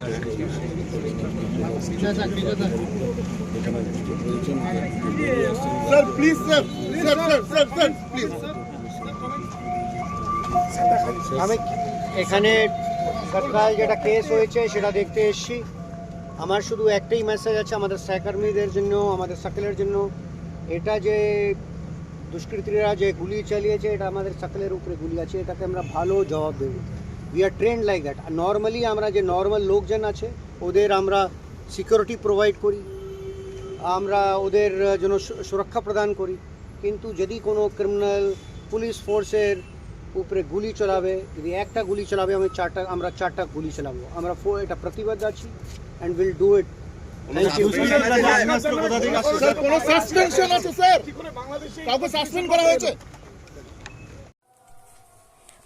Please, sir. Sir, sir, sir, sir, please. আমি এখানে গতকাল যেটা কেস হয়েছে সেটা দেখতে এসেছি আমার শুধু একটাই মেসেজ আছে আমাদের সহকর্মীদের জন্য আমাদের সকলের জন্য এটা যে দুষ্কৃতীরা যে গুলি চালিয়েছে এটা আমাদের সকলের উপরে গুলি আছে এটাকে আমরা ভালো জবাব দেব we are trend like that normally আমরা যে নর্মাল লোকজন আছে ওদের আমরা সিকিউরিটি প্রোভাইড করি আমরা ওদের জন্য সুরক্ষা প্রদান করি। কিন্তু যদি কোনো ক্রিমিনাল পুলিশ ফোর্সের উপরে গুলি চলাবে যদি একটা গুলি চালাবে আমি চারটা আমরা চারটা গুলি চালাবো। আমরা এটা প্রতিবদ্ধ আছি and will do it suspension আছে স্যার কাউকে সাসপেন্ড করা হয়েছে?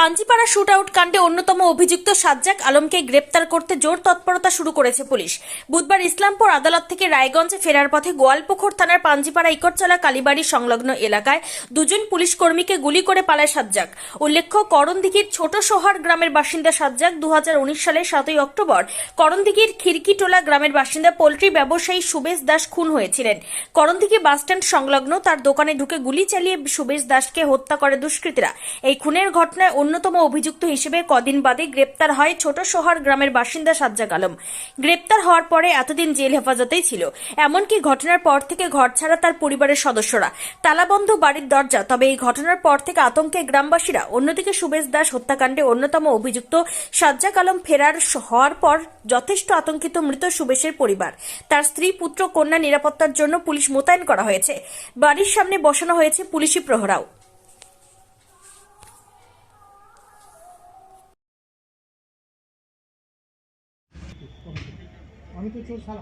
পাঞ্জিপাড়া শুট আউট কাণ্ডে অন্যতম অভিযুক্ত সাজ্জাক আলমকে গ্রেপ্তার করতে জোর তৎপরতা শুরু করেছে পুলিশ। বুধবার ইসলামপুর আদালত থেকে রায়গঞ্জে ফেরার পথে গোয়ালপুকুর থানার পাঞ্জিপাড়া ইকরচলা কালীবাড়ি সংলগ্ন এলাকায় দুজন পুলিশ কর্মীকে গুলি করে পালায় সাজ্জাক। উল্লেখ্য, করণদিঘির ছোট সোহার গ্রামের বাসিন্দা সাজ্জাক দু হাজার উনিশ সালের সাতই অক্টোবর করণদিঘির খিড়কিটোলা গ্রামের বাসিন্দা পোল্ট্রি ব্যবসায়ী সুবেশ দাস খুন হয়েছিলেন। করণদিঘি বাসস্ট্যান্ড সংলগ্ন তার দোকানে ঢুকে গুলি চালিয়ে সুবেশ দাসকে হত্যা করে দুষ্কৃতীরা। এই খুনের ঘটনায় অন্যতম অভিযুক্ত হিসেবে কদিন বাদে গ্রেপ্তার হয় ছোট শহর গ্রামের বাসিন্দা সাজ্জাক আলম। গ্রেপ্তার হওয়ার পরে এতদিন জেল হেফাজতেই ছিল। এমনকি ঘটনার পর থেকে ঘর ছাড়া তার পরিবারের সদস্যরা। তালাবন্ধ বাড়ির দরজা, তবে এই ঘটনার পর থেকে আতঙ্কে গ্রামবাসীরা। অন্যদিকে সুবেশ দাস হত্যাকাণ্ডে অন্যতম অভিযুক্ত সাজ্জাক আলম ফেরার হওয়ার পর যথেষ্ট আতঙ্কিত মৃত সুবেশের পরিবার। তার স্ত্রী, পুত্র, কন্যা নিরাপত্তার জন্য পুলিশ মোতায়েন করা হয়েছে। বাড়ির সামনে বসানো হয়েছে পুলিশি প্রহরাও। এটা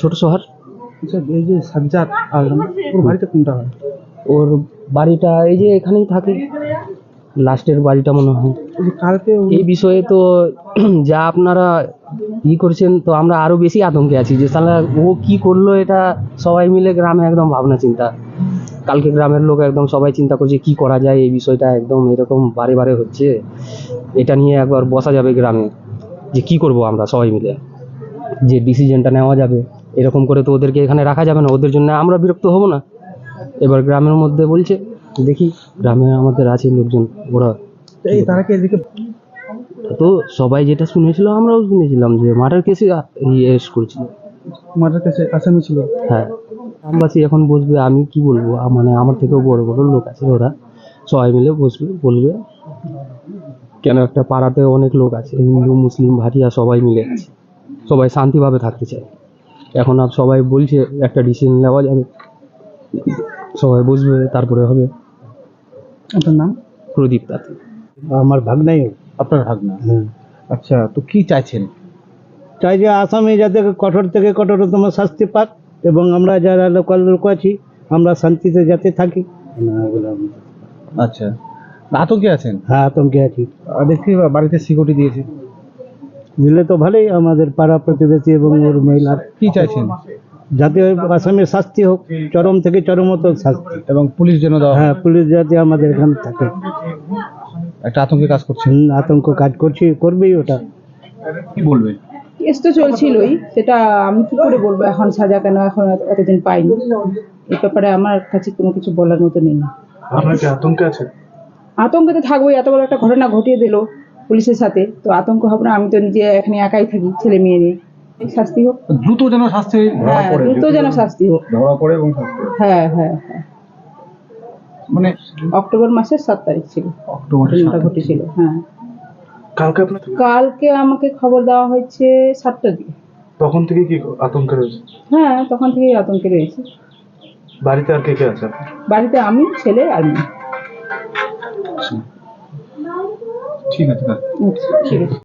ছোট শহর? এই যে সাজ্জাদ আলম ওর বাড়িতে কোনটা হয়? ওর বাড়িটা এই যে এখানেই থাকে। লাস্টের বাড়িটা মনে হয়। কালকে এই বিষয়ে তো যা আপনারা ই করছেন, তো আমরা আরও বেশি আতঙ্কে আছি যে সালা ও কি করল এটা সবাই মিলে গ্রামে একদম ভাবনা চিন্তা। কালকে গ্রামের লোক একদম সবাই চিন্তা করছে কি করা যায়, এই বিষয়টা একদম এরকম বারে বারে হচ্ছে। এটা নিয়ে একবার বসা যাবে গ্রামে যে কি করব আমরা সবাই মিলে। যে ডিসিশনটা নেওয়া যাবে, এরকম করে তো ওদেরকে এখানে রাখা যাবে না, ওদের জন্য আমরা বিরক্ত হব না। এবার গ্রামের মধ্যে বলছে, দেখি গ্রামে আমাদের আছে লোকজন, ওরা তারা কি এদিকে তো সবাই যেটা শুনেছিল আমরাও শুনেছিলাম যে মার্ডার কেসে ইয়েস করেছিল। মার্ডার কাছে আসামি ছিল? হ্যাঁ। আমবাসী এখন বসবে আমি কি বলব? মানে আমার থেকেও বড় বড় লোক আছে ওরা। সবাই মিলে বসবে বলবে। কেন একটা পাড়াতে অনেক লোক আছে হিন্দু মুসলিম ভাটিয়া সবাই মিলে আছে। সবাই শান্তিভাবে থাকতে চায়। এখন আর সবাই বলছে একটা ডিসিশন নেওয়া যাবে। সবাই বসবে তারপরে হবে। আপনার নাম? প্রদীপ তাতে। আমার ভাগ ভাগনাই আপনার ভাগনা। আচ্ছা তো কি চাইছেন? চাই যে আসামে যাতে কঠোর থেকে কঠোরতম শাস্তি পাক এবং আমরা যারা লোকাল লোক আছি আমরা শান্তিতে যাতে থাকি। আচ্ছা আতঙ্কে আছেন? হ্যাঁ আতঙ্কে আছি। আর দেখছি বাড়িতে সিকিউরিটি দিয়েছে দিলে তো ভালোই আমাদের পাড়া প্রতিবেশী এবং ওর মহিলার কি চাইছেন? যাতে আসামির শাস্তি হোক চরম থেকে চরমত শাস্তি। এবং পুলিশ যেন হ্যাঁ। পুলিশ যাতে আমাদের এখানে থাকে। একটা আতঙ্কে কাজ হুম, আতঙ্ক কাজ করছি করবেই ওটা। কি বলবেন কেস তো চলছিলই সেটা আমি কি করে বলব? এখন সাজা কেন এখন এত- এতদিন পাইনি। এই ব্যাপারে আমার কাছে কোনো কিছু বলার মতো নেই। আপনার কি আতঙ্কে আছে? আতঙ্কে তো থাকবোই এত বড় একটা ঘটনা ঘটিয়ে দিল পুলিশের সাথে। তো আতঙ্ক হবে না আমি তো নিজে এখানে একাই থাকি ছেলে মেয়ে নিয়ে। শাস্তি হোক। দ্রুত যেন শাস্তি হ্যাঁ দ্রুত যেন শাস্তি হোক। ধরা পড়ে এবং শাস্তি হ্যাঁ হ্যাঁ হ্যাঁ। মানে অক্টোবর মাসের সাত তারিখ ছিল। ঘটনাটা সাত ঘটেছিল হ্যাঁ। কালকে আপনার কালকে আমাকে খবর দেওয়া হয়েছে সাতটার দিকে তখন থেকে কি আতঙ্কে রয়েছে? হ্যাঁ তখন থেকেই আতঙ্কে রয়েছে। বাড়িতে আর কে কে আছে? আপনার? বাড়িতে আমি ছেলে আর মেয়ে। ঠিক আছে আচ্ছা, ঠিক আছে।